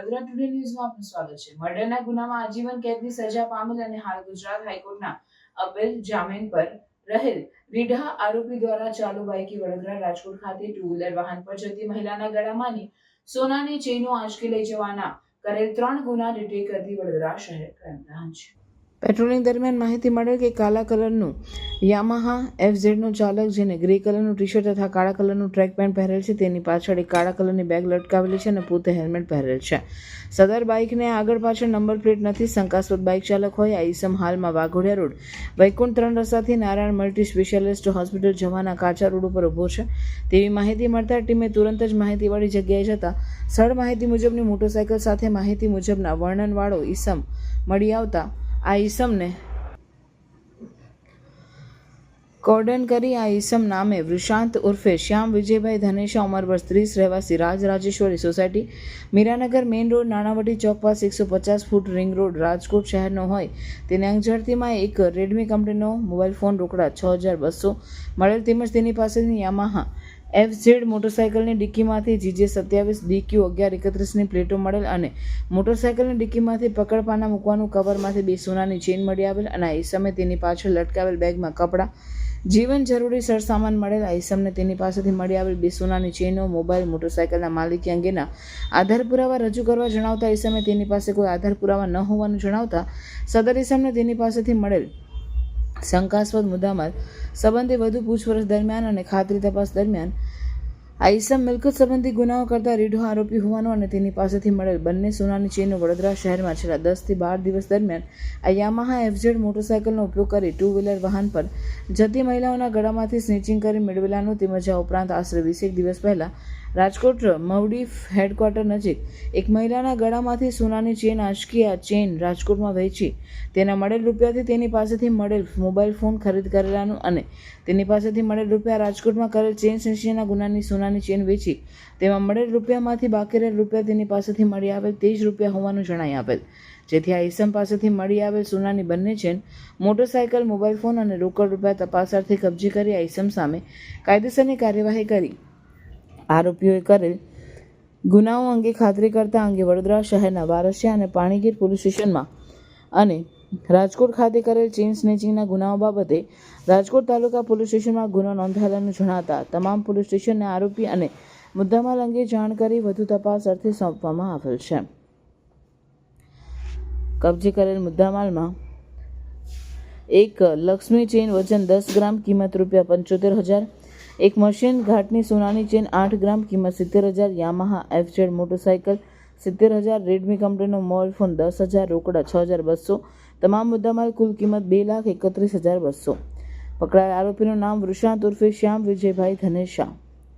Vadodara today ન્યૂઝમાં આપનું સ્વાગત છે. મર્ડરના ગુનામાં આજીવન કેદની સજા પામેલ અને હાલ ગુજરાત હાઈકોર્ટના અપીલ જામીન પર રહેલ રીઢા આરોપી દ્વારા ચાલુ બાઇકી વડોદરા રાજકોટ ખાતે ટુ વ્હીલર વાહન પર જતી મહિલાના ગળામાંની સોનાની ચેનો આંચકી લઈ જવાના કરેલ ત્રણ ગુના ડિટેક કરતી વડોદરા શહેર ક્રાઇમ બ્રાન્ચ. પેટ્રોલિંગ દરમિયાન માહિતી મળે કે કાલા કલરનું યામાહા એફઝેડનો ચાલક, જેને ગ્રે કલરનું ટી શર્ટ તથા કાળા કલરનું ટ્રેક પેન્ટ પહેરેલ છે, તેની પાછળ એક કાળા કલરની બેગ લટકાવેલી છે અને પોતે હેલ્મેટ પહેરેલ છે. સદર બાઇકને આગળ પાછળ નંબર પ્લેટ નથી, શંકાસ્પદ બાઇક ચાલક હોય આ ઈસમ હાલમાં વાઘોડિયા રોડ. વૈકુંઠ ત્રણ રસ્તાથી નારાયણ મલ્ટી સ્પેશિયાલિસ્ટ હોસ્પિટલ જવાના કાચા રોડ ઉપર ઊભો છે. તેવી માહિતી મળતા ટીમે તુરંત જ માહિતીવાળી જગ્યાએ જતા સ્થળ માહિતી મુજબની મોટરસાયકલ સાથે માહિતી મુજબના વર્ણનવાળો ઈસમ મળી આવતા આ ઈસમને કોર્ડન કરી આ ઈસમ નામે વૃષાંત ઉર્ફે શ્યામ, વિજયભાઈ ધનેશા, ઉંમર વર્ષ ત્રીસ, રહેવાસી Raj Rajeshwari society, Miranagar main road, Nanavati ચોક પાસે એકસો પચાસ ફૂટ રિંગ રોડ, રાજકોટ શહેરનો હોય. તેને અંગઝડતીમાં એક રેડમી કંપનીનો મોબાઈલ ફોન રોકડા છ હજાર બસો, મળેલ તેમજ તેની પાસેની યામાહા એફ ઝેડ મોટરસાયકલની ડિક્કીમાંથી જીજે સત્યાવીસ, ડીક્યુ અગિયાર, એકત્રીસની પ્લેટો મળેલ અને મોટરસાયકલની ડિક્કીમાંથી પકડપાના મૂકવાનું કવરમાંથી બે સોનાની ચેન મળી આવેલ અને આ સમયે તેની પાછળ લટકાવેલ બેગમાં કપડાં, જીવન જરૂરી સરસામાન મળેલ. આઈસમને ઈસમને તેની પાસેથી મળી આવેલ બે સોનાની ચેનો, મોબાઈલ, મોટરસાયકલના માલિકી અંગેના આધાર પુરાવા રજૂ કરવા જણાવતા ઈસમે તેની પાસે કોઈ આધાર પુરાવા ન હોવાનું જણાવતા સદર ઈસમને તેની પાસેથી મળેલ શંકાસ્પદ મુદ્દામાં સંબંધે વધુ પૂછપરછ દરમિયાન અને ખાતરી તપાસ દરમિયાન આ ઈસમ મિલકત સંબંધી ગુનાઓ કરતા રીઢો આરોપી હોવાનો અને તેની પાસેથી મળેલ બંને સોનાની ચેનો વડોદરા શહેરમાં છેલ્લા દસથી બાર દિવસ દરમિયાન આ યામાહા એફઝેડ મોટરસાયકલનો ઉપયોગ કરી ટુ વ્હીલર વાહન પર જતી મહિલાઓના ગળામાંથી સ્નીચિંગ કરી મેળવેલાનું તેમજ આ ઉપરાંત આશરે વીસેક દિવસ પહેલાં રાજકોટ મવડી હેડક્વાર્ટર નજીક એક મહિલાના ગળામાંથી સોનાની ચેન આંચકી આ ચેન રાજકોટમાં વહેંચી. તેના મળેલ રૂપિયાથી તેની પાસેથી મળેલ મોબાઈલ ફોન ખરીદ કરેલાનું અને તેની પાસેથી મળેલ રૂપિયા રાજકોટમાં કરેલ ચેન સંશયના ગુનાની સોનાની ચેન વેચી. તેમાં મળેલ રૂપિયામાંથી બાકી રહેલ રૂપિયા તેની પાસેથી મળી આવેલ તે જ રૂપિયા હોવાનું જણાઈ આપેલ જેથી આ ઈસમ પાસેથી મળી આવેલ સોનાની બંને ચેન, મોટરસાયકલ, મોબાઈલ ફોન અને રોકડ રૂપિયા તપાસાર્થે કબજે કરી આ ઈસમ સામે કાયદેસરની કાર્યવાહી કરી. આરોપીઓએ કરેલ ગુનાઓ અંગે ખાતરી કરતા અંગે વડોદરા શહેરના વારસિયા અને પાણીગીર પોલીસ સ્ટેશનમાં અને રાજકોટ ખાતે કરેલ ચેઇન સ્નેચિંગના ગુનાઓ બાબતે રાજકોટ તાલુકા પોલીસ સ્ટેશનમાં ગુનો નોંધાયેલાનું જણાતા તમામ પોલીસ સ્ટેશનને આરોપી અને મુદ્દામાલ અંગે જાણ કરી વધુ તપાસ અર્થે સોંપવામાં આવેલ છે. કબજે કરેલ મુદ્દામાલમાં એક લક્ષ્મી ચેન વજન દસ ગ્રામ, કિંમત રૂપિયા પંચોતેર હજાર એક મશીન ઘાટની સોનાની ચેન આઠ ગ્રામ કિંમત સિત્તેર હજાર યામાહા એફઝેડ મોટરસાયકલ, સિત્તેર હજાર રેડમી કંપનીનો મોબાઈલ ફોન, દસ હજાર રોકડા, છ હજાર બસો. તમામ મુદ્દામાલ કુલ કિંમત બે લાખ એકત્રીસ હજાર બસો. પકડાયેલ આરોપીનું નામ વૃષાંત ઉર્ફે શ્યામ વિજયભાઈ ધનેશા.